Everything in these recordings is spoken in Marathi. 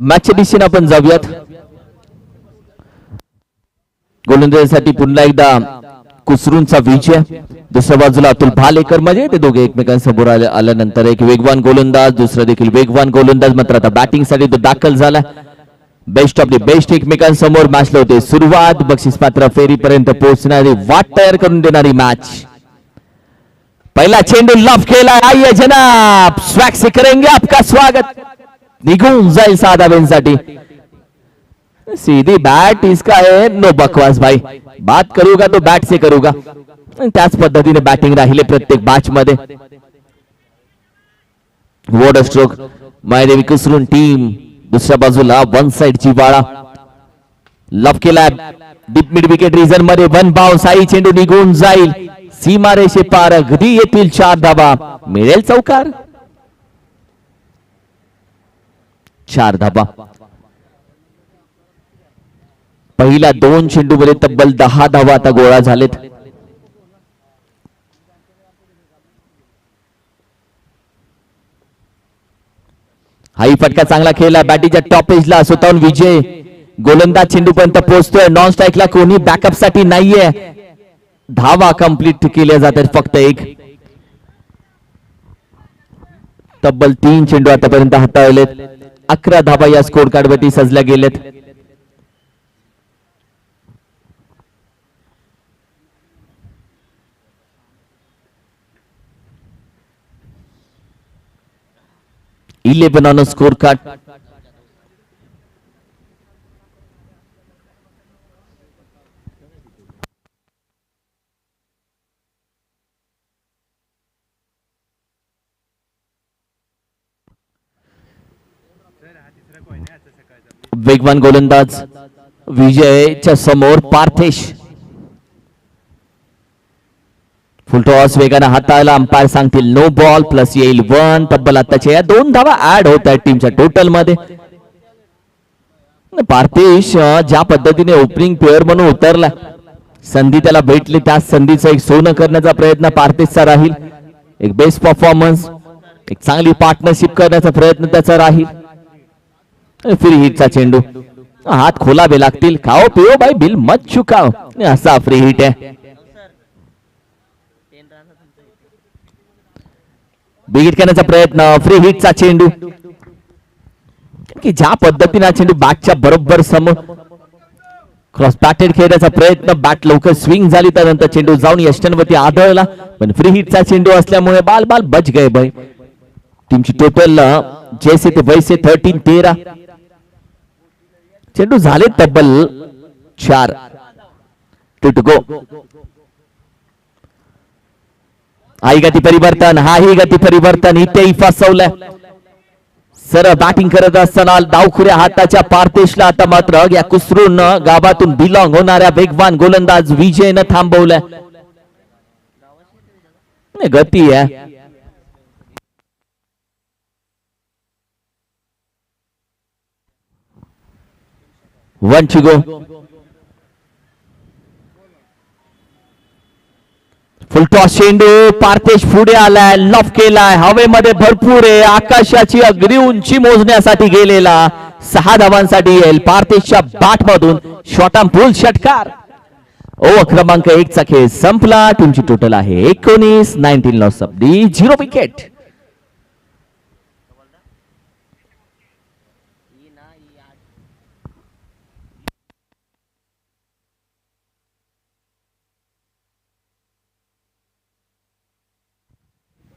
मॅचच्या दिशेने आपण जाऊयात. गोलंदाजीसाठी पुन्हा एकदा कुसरूंचा विजय. दुसऱ्या बाजूला अतुल भालेकर म्हणजे ते दोघे एकमेकांसमोर आले- आल्यानंतर एक वेगवान गोलंदाज दुसरा देखील वेगवान गोलंदाज मात्र आता बॅटिंगसाठी तो दाखल झाला बेस्ट ऑफ द बेस्ट एकमेकांसमोर मॅचला होते. सुरुवात बक्षीस पात्र फेरीपर्यंत पोहोचणारी वाट तयार करून देणारी मॅच पहिला चेंडू लफ केला आइए जनाब. स्वॅक्स करेंगे आपका स्वागत. निघून जाईल सहा सीधी बैट इसका है नो बकवास भाई. बात करूगा तो बॅट से करूगा. त्याच पद्धतीने बॅटिंग राहिले प्रत्येक बॅच मध्ये. वॉटर स्ट्रोक मायदेवी कुसरून टीम दुसऱ्या बाजूला वन साइड ची बाळा. लफ केला डीप मिड विकेट रिझनमध्ये वन बाव साई चेंडू निघून जाईल. सीमारेषे पार अगदी येतील चार धाबा मिळेल चौकार. चार धाबा. पहिल्या दोन चेंडू मध्ये तब्बल दहा धावा आता गोळा झालेत. हाही फटका चांगला खेळला. बॅटीच्या टॉप एजला स्वतःहून विजय. गोलंदाज चेंडूपर्यंत पोहोचतोय. नॉन स्ट्राईकला कोणी बॅकअपसाठी नाहीये. धावा कंप्लीट केल्या जातात फक्त एक. तब्बल तीन चेंडू आतापर्यंत हाताळलेत. अकरा धाबा या स्कोर कार्ड वरती सजल्या गेलेत इलेवन ऑन स्कोर कार्ड वेगवान गोलंदाज विजयच्या समोर पार्थेश. फुलटॉस वेगाने हाताळला अंपायर सांगतील नो बॉल प्लस येईल वन तब्बल आताच्या या दोन धावा ऍड होत आहेत टीमच्या टोटलमध्ये. पार्थेश ज्या पद्धतीने ओपनिंग प्लेअर म्हणून उतरला संधी त्याला भेटली त्या संधीचं एक सोनं करण्याचा प्रयत्न पार्थेशचा राहील. एक बेस्ट परफॉर्मन्स एक चांगली पार्टनरशिप करण्याचा प्रयत्न त्याचा राहील. फिर हिटचा चेंडू। हात खोलावे लागतील। खाओ पिओ बाई बिल मत चुकाव असा फ्री हिट आहे बिगिट करण्याचा प्रयत्न फ्री हिटचा चेंडू। की ज्या पद्धतीने हा चेंडू बॅटच्या बरोबर समोर क्रॉस बॅटेड खेळण्याचा प्रयत्न बॅट लवकर स्विंग झाली त्यानंतर चेंडू जाऊन यष्टनवरती आदळला. पण फ्री हिटचा चेंडू असल्यामुळे बाल बाल बच गए भाई. टीमची टोटल जैसे ते वैसे थर्टीन तेरा. चेंडू झाले तब्बल चार. टू आई गती परिवर्तन हा ही गती परिवर्तन इथे फसवलंय. सर बॅटिंग करत असताना डावखुऱ्या हाताच्या पार्थेशला आता मात्र या कुसरून गावातून बिलॉंग होणाऱ्या वेगवान गोलंदाज विजयनं थांबवलाय. गती आहे. वन टू गो फुलटॉस चेंडू पार्थेश पुढे आलाय. लॉफ केलाय. हवेमध्ये भरपूर आहे. आकाशाची अगदी उंची मोजण्यासाठी गेलेला सहा धावांसाठी येईल. पार्थेशच्या बाटमधून मधून शॉटा षटकार. ओव्हर क्रमांक एक चा खेळ संपला. टीमची टोटल आहे एकोणीस nineteen loss of the zero wicket over क्रमांक एक ब्राइटनेस ब्राइटनेस ब्राइटनेस कमी कर कमी कर कमी कर कमी कर कमी कर काम पण कमी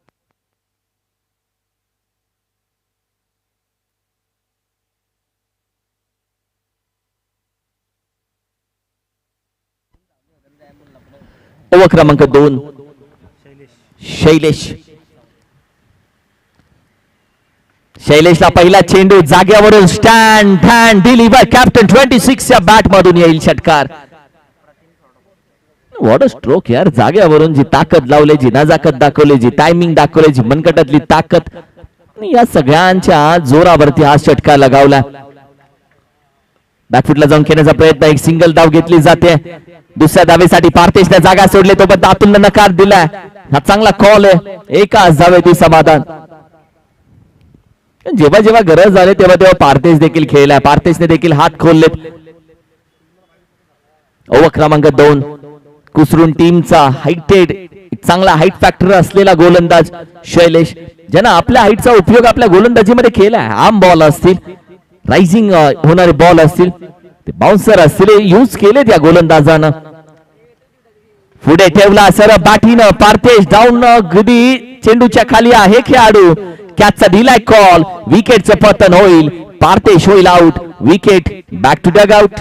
बोला क्रमांक दोन. शैलेश. शैलेशला पहिला चेंडू जाग्यावरून stand fan deliver captain twenty six या बॅट मधून येईल षटकार. वॉट अ स्ट्रोक यार. जाग्यावरून जी ताकद लावली जी नजाकत दाखवली जी टायमिंग दाखवली जी मनकटातली ताकद. या सगळ्यांच्या जोरावरती हा षटकार लगावला. बॅकफुटला जाऊन खेळण्याचा प्रयत्न एक सिंगल धाव घेतली जाते. दुसऱ्या धावेसाठी पार्थेशने जागा सोडली तो पण अतुलने नकार दिलाय. हा चांगला कॉल आहे. एकाच धावेती समाधान. जेव्हा जेव्हा गरज झाली तेव्हा तेव्हा पार्थेश देखील खेळलाय पार्थेशने देखील हात खोललेत. ओव्हर क्रमांक दोन. कुसरून टीमचा हाईटेड चांगला हाईट फॅक्टर असलेला गोलंदाज शैलेश ज्यानं आपल्या हाईटचा उपयोग आपल्या गोलंदाजीमध्ये केलाय. आम बॉल असतील. रायझिंग होणारे बॉल असतील. बाउन्सर असले यूज केलेत या गोलंदाजानं. पुढे ठेवला सर बाठीनं पार्थेश डाऊन गदी चेंडूच्या खाली आहे खेळाडू. कॅचचा दिलाय कॉल विकेटचं पतन होईल. पार्थेश होईल out wicket back to dugout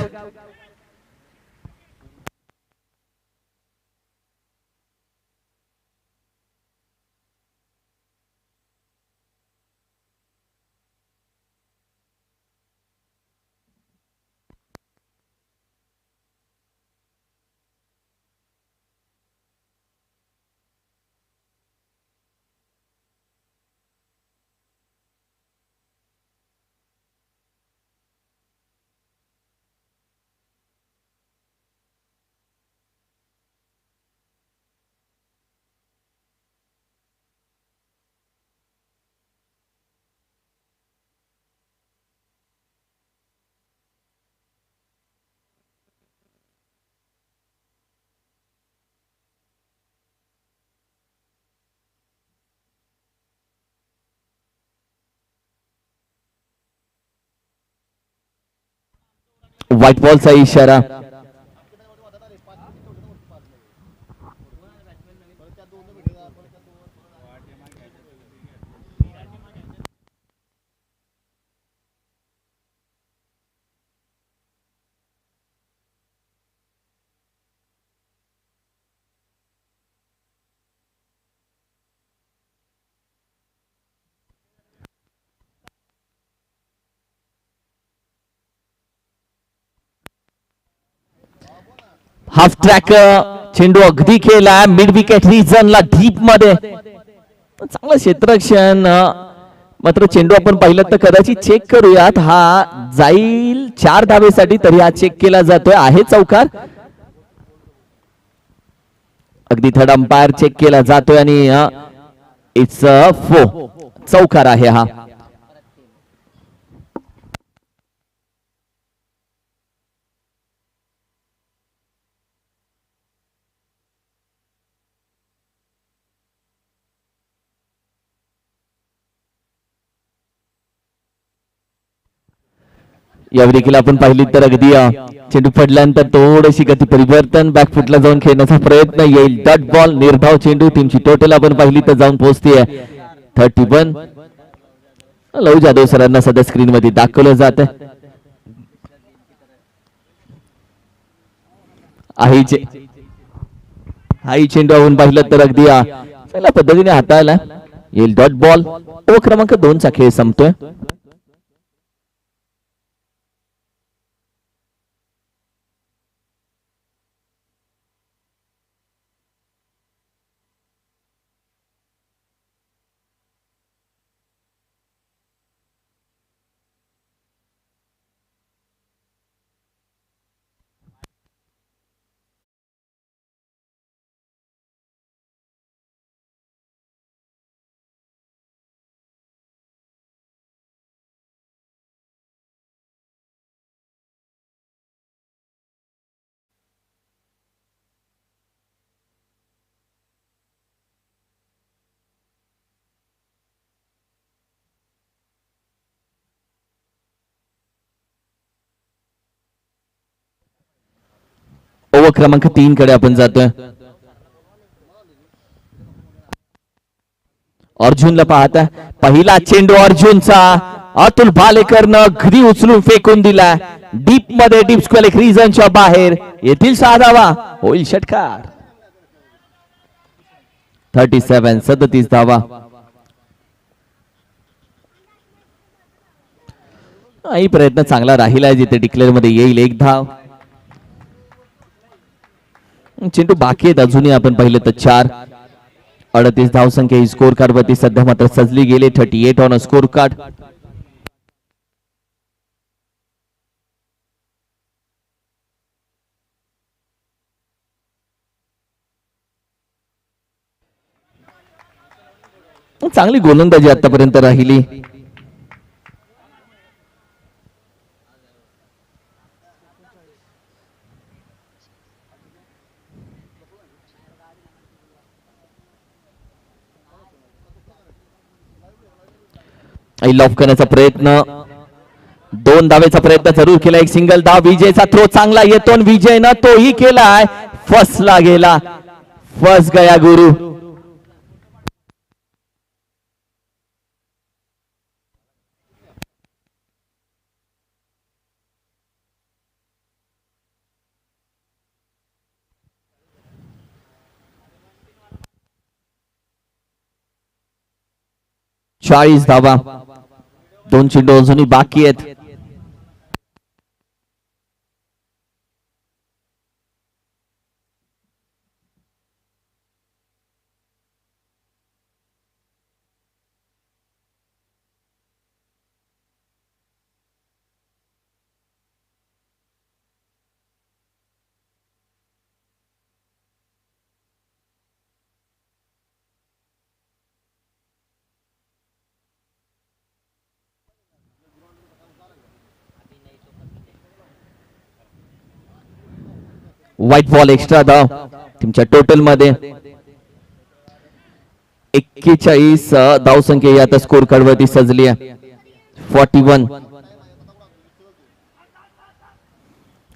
white बॉलचा इशारा. हाफ ट्रॅक चेंडू अगदी केला मिड विकेट रिजनला डीपमध्ये. चांगलं क्षेत्रक्षण मात्र चेंडू आपण पाहिलं तर कदाचित चेक करूयात. हा जाईल चार धावेसाठी तरी हा चेक केला जातोय. आहे चौकार. अगदी थर्ड अंपायर चेक केला जातोय आणि इट्स फो चौकार आहे हा. यावेळी देखील आपण पाहिली तर अगदी चेंडू पडल्यानंतर थोडीशी गती परिवर्तन बॅकफुटला जाऊन खेळण्याचा प्रयत्न येईल. डट बॉल निर्धाव चेंडू टीमची टोटल आपण पाहिली तर जाऊन पोहोचते थर्टी वन लव जाधव सरांना सध्या स्क्रीन मध्ये दाखवलं जात आहे. आई चेंडू आपण पाहिलं तर अगदी चांगल्या पद्धतीने हाताळला येईल. डॉट बॉल तो क्रमांक दोनचा खेळ संपतोय. क्रमांक तीन कडे आपण जातोय. अर्जुनला पाहता पहिला चेंडू अर्जुनचा. अतुल भालेकरनं घरी उचलून फेकून दिला डीपमध्ये डीप स्क्वेअर एक रिझनच्या बाहेर. येथील सहा धावा होईल षटकार. थर्टी सेव्हन सदतीस धावा. प्रयत्न चांगला राहिला जिथे डिक्लेअरमध्ये येईल एक धाव. चेंडू बाकी आहेत अजूनही आपण पाहिलं तर चार. अडतीस धावसंख्या ही स्कोर कार्ड वरती सध्या मात्र सजली गेली thirty eight on score card चांगली गोलंदाजी आतापर्यंत राहिली. लॉफ करण्याचा प्रयत्न. दोन धावेचा प्रयत्न जरूर केला. एक सिंगल धाव. विजयचा थ्रो चांगला येतो विजयनं तोही केलाय. फसला गेला. फस गया गुरु. चाळीस धावा. दोन डोस अजूनही बाकी आहेत. व्हाईट बॉल एक्स्ट्रा धाव तुमच्या टोटलमध्ये एक्केचाळीस धाव संख्या ही आता स्कोर कार्डवरती सजली आहे. फॉर्टी वन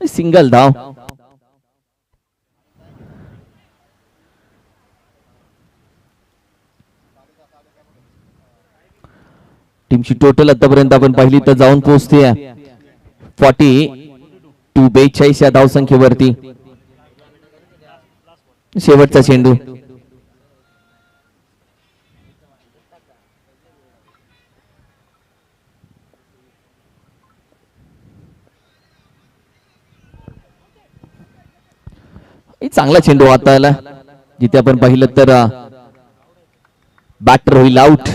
सिंगल धाव. टीमची टोटल आतापर्यंत आपण पाहिली तर जाऊन पोहोचते फॉर्टी टू बेचाळीस या धावसंख्येवरती. शेवटचा चेंडू. चांगला चेंडू आता आला. जिथे आपण पाहिलं तर बॅटर होईल आउट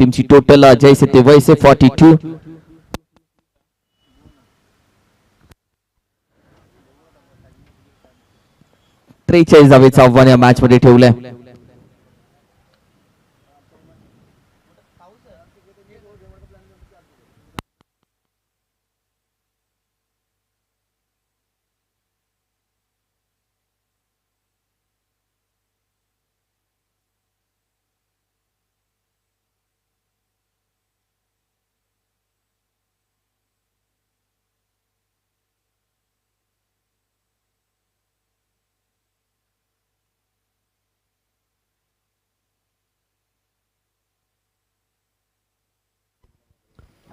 टीमची टोटल जैसे ते वैसे फॉर्टी टू त्रेचाळीस धावेचं आव्हान या मॅच मध्ये ठेवलंय.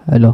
हॅलो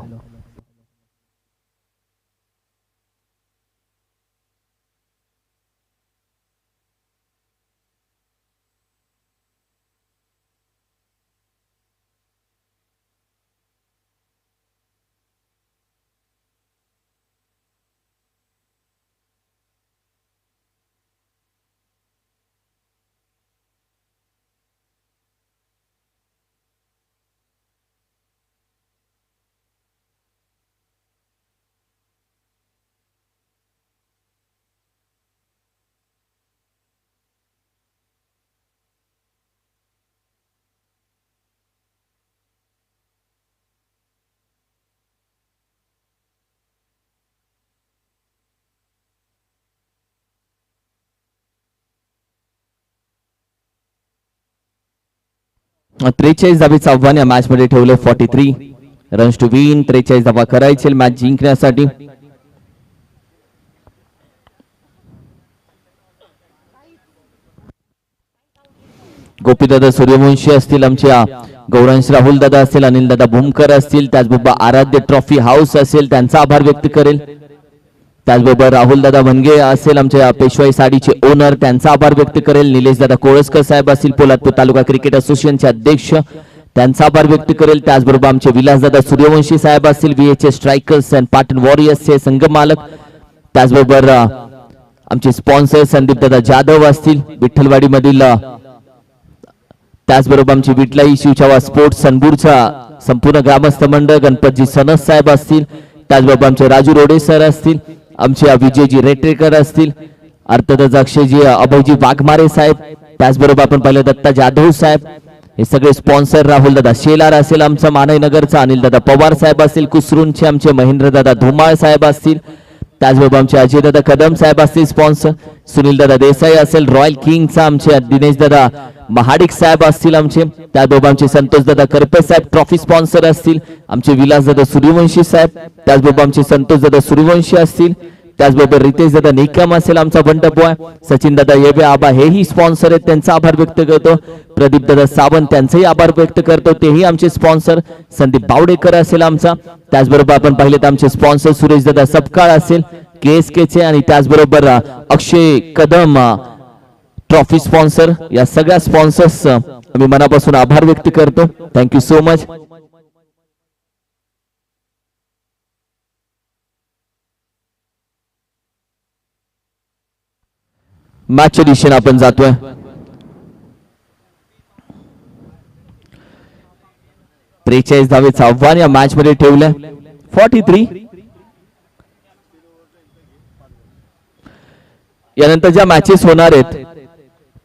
त्रेचाळीस धावेचं आव्हान या मॅच मध्ये ठेवलं forty three runs to win त्रेचाळीस धावा करायचे मॅच जिंकण्यासाठी. गोपीदादा सूर्यवंशी असतील आमच्या गौरांश राहुल दादा असतील अनिल दादा भूमकर असतील त्याचबरोबर आराध्य ट्रॉफी हाऊस असेल त्यांचा आभार व्यक्त करेल. त्याचबरोबर राहुल दादा भनगे असेल आमच्या पेशवाई साडीचे ओनर त्यांचा आभार व्यक्त करेल. निलेश दादा कोळसकर साहेब असतील. पोलादपूर तालुका क्रिकेट असोसिएशनचे अध्यक्ष. त्यांचा आभार व्यक्त करेल. त्याचबरोबर आमचे विलासदादा सूर्यवंशी साहेब असतील. व्हीएच स्ट्रायकर्स अँड पाटण वॉरियर्सचे संघ मालक त्याचबरोबर आमचे स्पॉन्सर संदीप दादा जाधव असतील. विठ्ठलवाडी मधील त्याचबरोबर आमची विटलाई शिवछावा स्पोर्ट्स सनबूरचा संपूर्ण ग्रामस्थ मंडळ. गणपतजी सनस साहेब असतील. त्याचबरोबर आमचे राजू रोडे सर असतील. आमचे विजयजी रेटरेकर असतील अर्थातच अक्षयजी अभयजी वाघमारे साहेब त्याचबरोबर आपण पाहिलं दत्ता जाधव साहेब हे सगळे स्पॉन्सर राहुल दादा शेलार असेल आमचा मानयनगरचा अनिल दादा पवार साहेब असतील कुसरूनचे आमचे महेंद्र दादा धुमाळ साहेब असतील त्याचबरोबर आमचे अजयदादा कदम साहेब असतील स्पॉन्सर सुनील दादा देसाई असेल रॉयल किंगचा आमचे दिनेश दादा महाडिक साहेब असतील आमचे त्याचबरोबर आमचे संतोष दादा करपे साहेब ट्रॉफी स्पॉन्सर असतील आमचे विलास दादा सूर्यवंशी साहेब त्याचबरोबर आमचे संतोष दादा सूर्यवंशी असतील त्याचबरोबर रितेश दादा निकम असेल आमचा बंडबॉय सचिन दादा येबे आबा हेही स्पॉन्सर आहेत त्यांचा आभार व्यक्त करतो. प्रदीप दादा सावंत त्यांचाही आभार व्यक्त करतो तेही आमचे स्पॉन्सर संदीप बावडेकर असेल आमचा. त्याचबरोबर आपण पाहिले तर आमचे स्पॉन्सर सुरेश दादा सपकाळ असेल के एस आणि त्याचबरोबर अक्षय कदम ट्रॉफी स्पॉन्सर या सगळ्या स्पॉन्सर्स आम्ही मनापासून आभार व्यक्त करतो. थँक्यू सो मच मॅचच्या दिशेने आपण जातोय. त्रेचाळीस धावेचं आव्हान या मॅच मध्ये ठेवलंय. फॉर्टी थ्री यानंतर ज्या मॅचेस होणार आहेत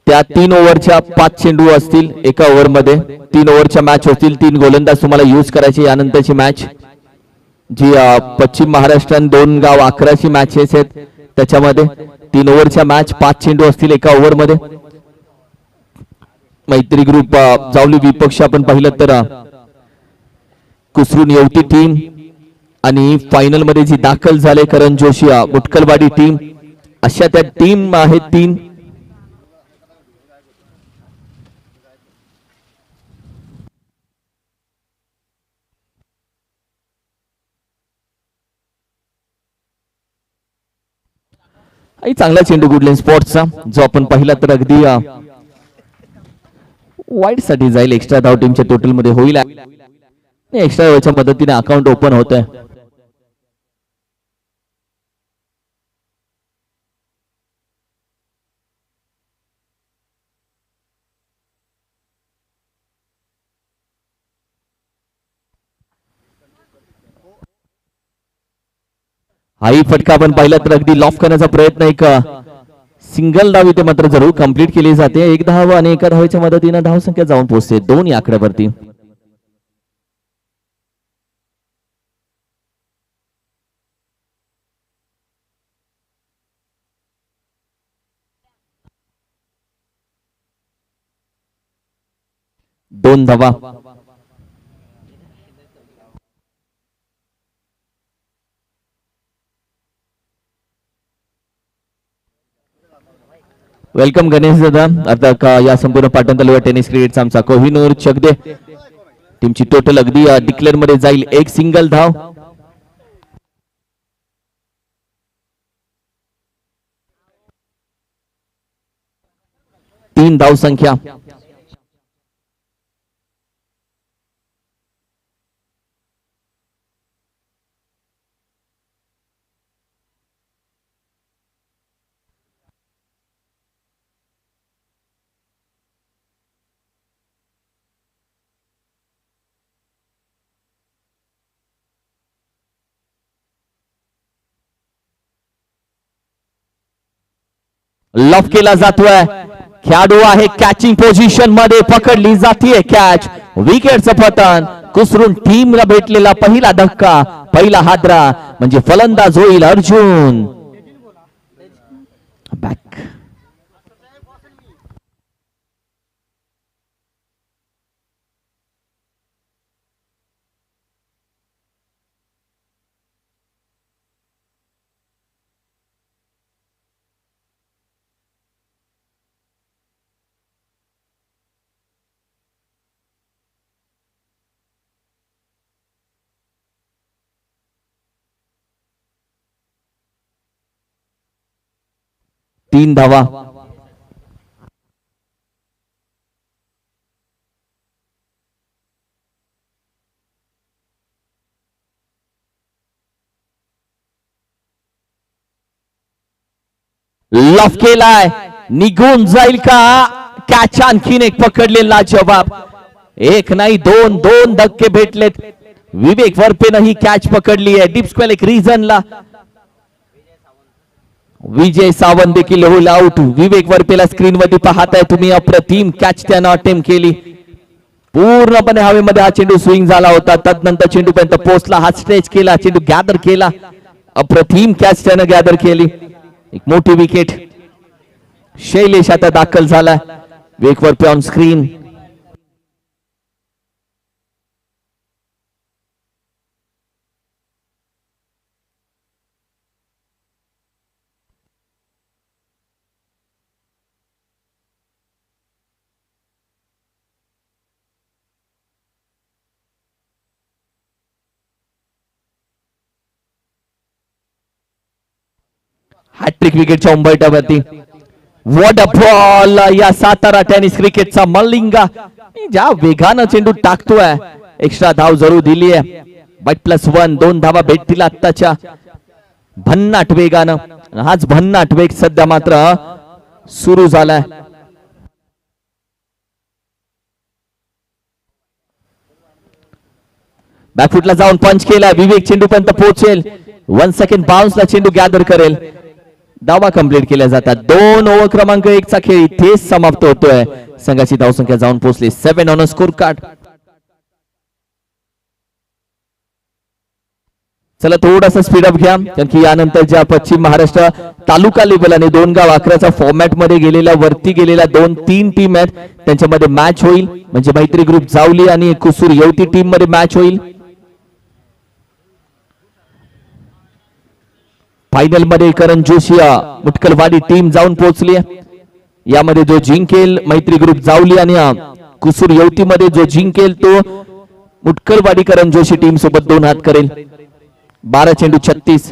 त्या तीन ओव्हरच्या पाच चेंडू असतील एका ओव्हरमध्ये तीन ओव्हरच्या मॅच होतील. तीन गोलंदाज तुम्हाला यूज करायचे यानंतरची मॅच जी पश्चिम महाराष्ट्र दोन गाव अकराची मॅचेस आहेत त्याच्यामध्ये. तीन ओव्हरच्या मॅच पाच चेंडू असतील एका ओव्हरमध्ये. मैत्री ग्रुप जावली विपक्ष आपण पाहिलं तर कुसरून येवती टीम आणि फायनलमध्ये जी दाखल झाले करण जोशी अ, टीम अशा त्या टीम आहेत तीन आणि चांगला चेंडू गुडलेन स्पॉट्सचा जो आपण पाहिला तर अगदी वाईटसाठी जाईल. एक्स्ट्रा धाव टीमच्या टोटलमध्ये होईल. एक्स्ट्रा वेळच्या मदतीने अकाउंट ओपन होत आहे हाही फटका आपण पाहिला तर अगदी लॉफ करण्याचा प्रयत्न एक सिंगल डाव इथे मात्र जरूर कंप्लीट केली जाते. एक धाव आणि एका धावेच्या मदतीनं धाव संख्या जाऊन पोहोचते. दोन या आकड्यावरती. दोन धावा. वेलकम गणेश दादा आता का या संपूर्ण पाटण तालुका टेनिस क्रिकेटचा आमचा कोहिनूर चकदे टीमची टोटल अगदी डिक्लेअरमध्ये जाईल एक सिंगल धाव. तीन धाव संख्या. लफ केला जातोय. खेळाडू आहे कॅचिंग पोझिशनमध्ये पकडली जातीये कॅच विकेटचं पतन. कुसरून टीमला भेटलेला पहिला धक्का पहिला हादरा. म्हणजे फलंदाज होईल अर्जुन बॅक तीन धावा. लफ केलाय. निघून जाईल का? कॅच आणखीन एक पकडलेला जवाब. एक नाही दोन दोन धक्के भेटलेत. विवेक वरपेनं ही कॅच पकडली आहे. डिप्स एक रिझनला विजय सावंत देखील होईल आउट. विवेक वरपेला स्क्रीन वरती पाहताय तुम्ही अप्रतिम कॅच त्यानं अटेम्प्ट केली. पूर्णपणे हवेमध्ये हा चेंडू स्विंग झाला होता. तदनंतर चेंडू पर्यंत पोहोचला. हा स्ट्रेच केला. चेंडू गॅदर केला. अप्रतिम कॅच त्यानं गॅदर केली. एक मोठी विकेट शैलेश आता दाखल झाला वेक वरपे ऑन स्क्रीन हॅट्रिक विकेटच्या उंबरट्यावरती वॉट अ बॉल या सातारा टेनिस क्रिकेटचा मल्लिंगा. ज्या वेगानं चेंडू टाकतोय एक्स्ट्रा धाव जरूर दिली आहे बट प्लस वन दोन धावा भेटतील आत्ताच्या. भन्नाट वेगानं. हाच भन्नाट वेग सध्या मात्र सुरू झालाय. बॅकफुटला जाऊन पंच केला विवेक चेंडू पर्यंत पोहोचेल वन सेकंड बाउन्सला चेंडू गॅदर करेल. धावा कंप्लीट केल्या जातात. दोन ओव्हर क्रमांक एक चा खेळ इथेच समाप्त होतोय. संघाची धावसंख्या जाऊन पोहोचली. सेव्हन ऑन स्कोर कार्ड चला थोडासा स्पीडअप घ्या. कारण की यानंतर ज्या पश्चिम महाराष्ट्र तालुका लेवल आणि दोन गाव अकराच्या फॉर्मॅटमध्ये गेलेल्या वरती गेलेल्या दोन तीन टीम आहेत. त्यांच्यामध्ये मॅच होईल. म्हणजे मैत्री ग्रुप जावली आणि कुसूर येवती टीममध्ये मॅच होईल. फायनलमध्ये करण जोशी मुटकलवाडी टीम जाऊन पोहोचली. यामध्ये जो जिंकेल मैत्री ग्रुप जावली आणि कुसूरमध्ये जो जिंकेल तो मुटकलवाडी करण जोशी टीम सोबत दोन हात करेल. बारा चेंडू छत्तीस.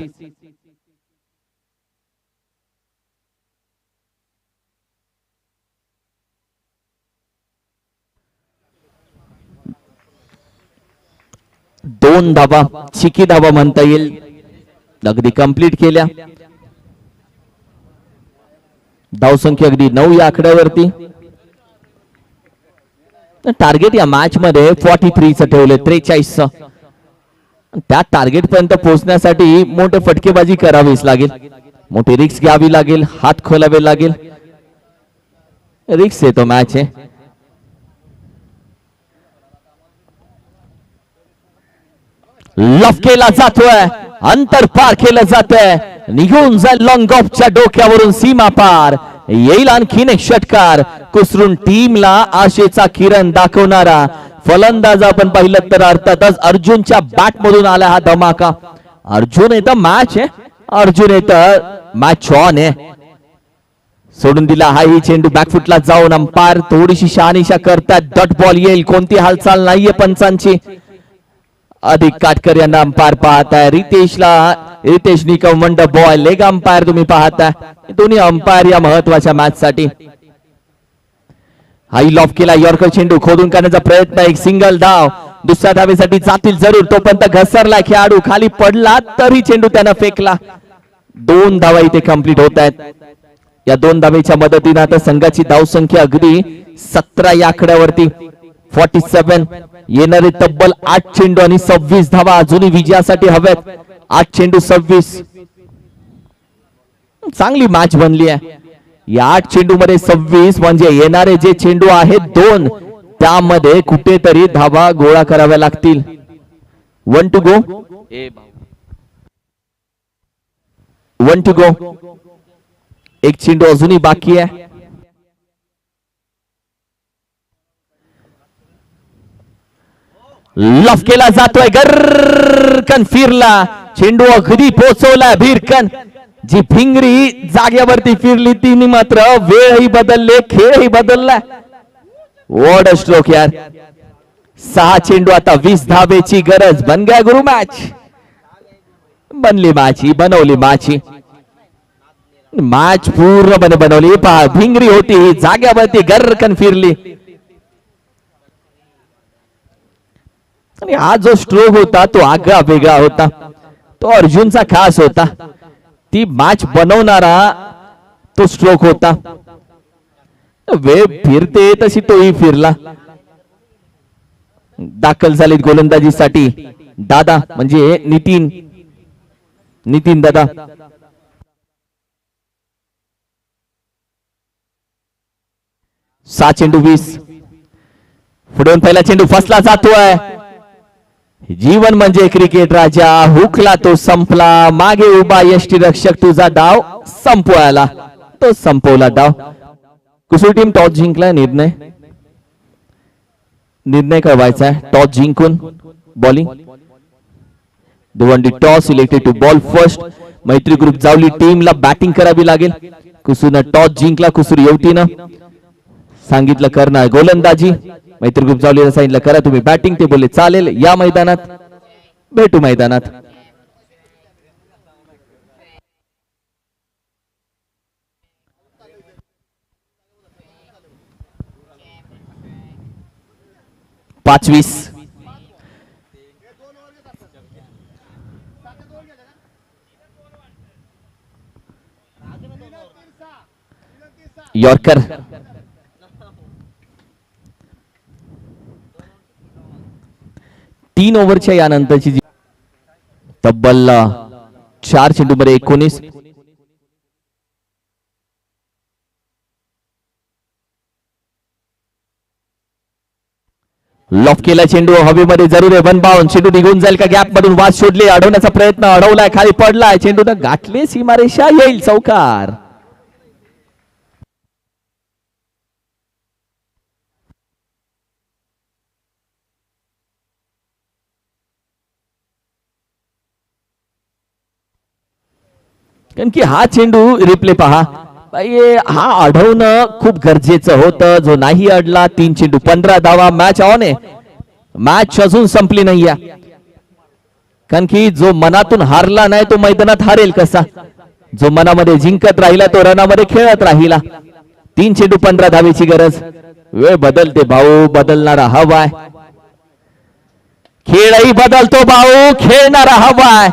दोन धावा चिकी धावा म्हणता येईल. अगदी कंप्लीट केल्या. धावसंख्या अगदी नऊ या आकड्यावरती. टार्गेट या मॅच मध्ये फॉर्टी थ्रीच ठेवले त्रेचाळीस त्या टार्गेट पर्यंत पोहोचण्यासाठी मोठे फटकेबाजी करावीच लागेल. मोठी रिक्स घ्यावी लागेल हात खोलावे लागेल. रिक्स येतो मॅच आहे लफ केला जातोय अंतर पार केलं जातंय. निघून जाईल लॉंग ऑफच्या डोक्यावरून सीमा पार. येईल आणखीन एक षटकार. कुसरून टीमला आशेचा किरण दाखवणारा. फलंदाज आपण पाहिलं तर अर्थातच अर्जुनच्या बॅट मधून आला हा धमाका. अर्जुन येत मॅच आहे. अर्जुन येत मॅच ऑन आहे. सोडून दिला हा ही चेंडू बॅकफुटला जाऊन अंपायर. थोडीशी शहानिशा करतात. डॉट बॉल येईल. कोणती हालचाल नाहीये पंचांची. अधिक काटकर यांना अंपायर पाहताय. रितेशला रितेश निकम वंड बॉय लेग अंपायर तुम्ही पाहताय. दोन्ही अंपायर या महत्त्वाच्या मॅच साठी. हाई लॉफ केला यॉर्कर चेंडू खोदून करण्याचा प्रयत्न एक सिंगल धाव दुसऱ्या धावेसाठी जातील जरूर तोपर्यंत घसरला खेळाडू खाली पडला तरी चेंडू त्यानं फेकला. दोन धावा इथे कंप्लीट होत आहेत. या दोन धावेच्या मदतीने आता संघाची धावसंख्या अगदी सतरा या आकड्यावरती. फॉर्टी सेव्हन येणारे तब्बल आठ चेंडू आणि सव्वीस धावा अजूनही विजयासाठी हव्यात. आठ चेंडू सव्वीस. चांगली मॅच बनली आहे. या आठ चेंडू मध्ये सव्वीस म्हणजे येणारे जे चेंडू आहेत दोन. त्यामध्ये कुठेतरी धावा गोळा कराव्या लागतील. One two go one two go एक चेंडू अजूनही बाकी आहे. लफ केला जातोय गरकन फिरला. चेंडू अगदी पोचवला भिरकन जी भिंगरी जाग्यावरती फिरली तिने मात्र वेळही बदलले खेळही बदलला. वॉड स्ट्रोक यार. सहा चेंडू आता वीस धावेची गरज. बन गया गुरु मॅच. बनली माझी बनवली माझी मॅच पूर्णपणे बनवली. पहा भिंगरी होती जाग्यावरती गरकन फिरली. आणि हा जो स्ट्रोक होता तो आगळा वेगळा होता. तो अर्जुनचा खास होता. ती मॅच बनवणारा तो स्ट्रोक होता. वेळ फिरते तशी तोही फिरला. दाखल झालीत गोलंदाजीसाठी. दादा म्हणजे नितीन. नितीन दादा. सहा चेंडू वीस. पुढून पहिला चेंडू फसला जातोय. जीवन म्हणजे क्रिकेट राजा हुकला तो संपला. मागे उभा यष्टी रक्षक तुझा डाव संपवायला. तो संपवला डाव. कुसुर टीम टॉस जिंकला निर्णय? निर्णय कळवायचा आहे टॉस जिंकून bowling. दुवंडी toss elected to bowl first. Maitri group Jawali टीमला बॅटिंग करावी लागेल. कुसूरनं टॉस जिंकला कुसूर येवतीनं. सांगितलं करणार गोलंदाजी. मैत्री ग्रुप जावलीला सांगितलं करा तुम्ही बॅटिंग ते बोलले चालेल या मैदानात भेटू मैदानात. पाचवीस. यॉर्कर. तीन ओव्हरच्या यानंतरची जी तब्बल चार चेंडू मध्ये एकोणीस. लॉफ केला चेंडू हवेमध्ये जरूर आहे. वन बाउन चेंडू निघून जाईल का गॅप मधून? वाद शोधले अडवण्याचा प्रयत्न अडवलाय खाली पडलाय. चेंडू गाठले सीमारेषा येईल चौकार. कारण की हा चेंडू रिप्ले पहा. बाई, हा अडवणं खूप गरजेचं होतं. जो नाही अडला तीन चेंडू. पंधरा धावा मॅच ऑन आहे. मॅच अजून संपली नाहीये. कारण की जो मनातून हारला नाही तो मैदानात हारेल कसा? जो मनामध्ये जिंकत राहिला तो रनामध्ये खेळत राहिला. तीन चेंडू पंधरा धावेची गरज. वेळ बदलते भाऊ बदलणारा हवाय खेळही बदलतो भाऊ खेळणारा हवाय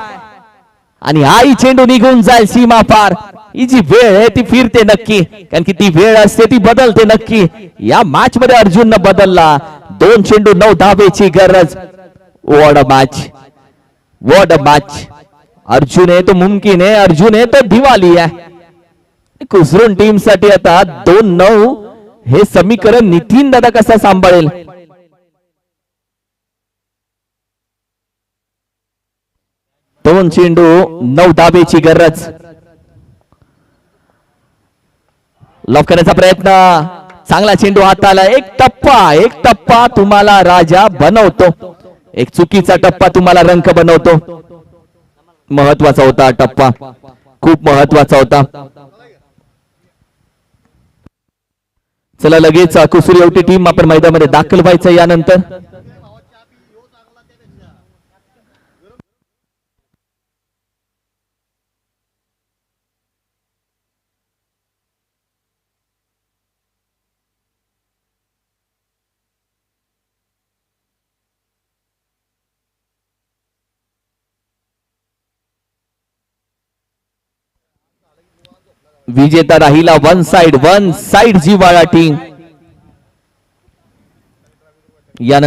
आणि आई चेंडू निघून जाईल सीमा पार. ही जी वेळ आहे ती फिरते नक्की. कारण की ती वेळ असते ती बदलते नक्की. या मॅच मध्ये अर्जुन बदलला. दोन चेंडू नऊ धाबेची गरज. What match what match Arjun आहे तो मुमकिन आहे अर्जुन आहे तो दिवाळी आहे. कुसरून टीमसाठी आता दोन नऊ हे समीकरण नितीन दादा कसा सांभाळेल? दोन चेंडू नऊ दाबेची गरज. लॉफ करण्याचा प्रयत्न. चांगला चेंडू हाताला. एक टप्पा एक टप्पा तुम्हाला राजा बनवतो. एक चुकीचा टप्पा तुम्हाला रंक बनवतो. महत्त्वाचा होता टप्पा. खूप महत्त्वाचा होता. चला लगेच कुसुरी एवटी टीम आपण मैदानामध्ये दाखल व्हायचं यानंतर. विजेता राहिला वन साइड वन साइड जिवाळा टीम यानंतर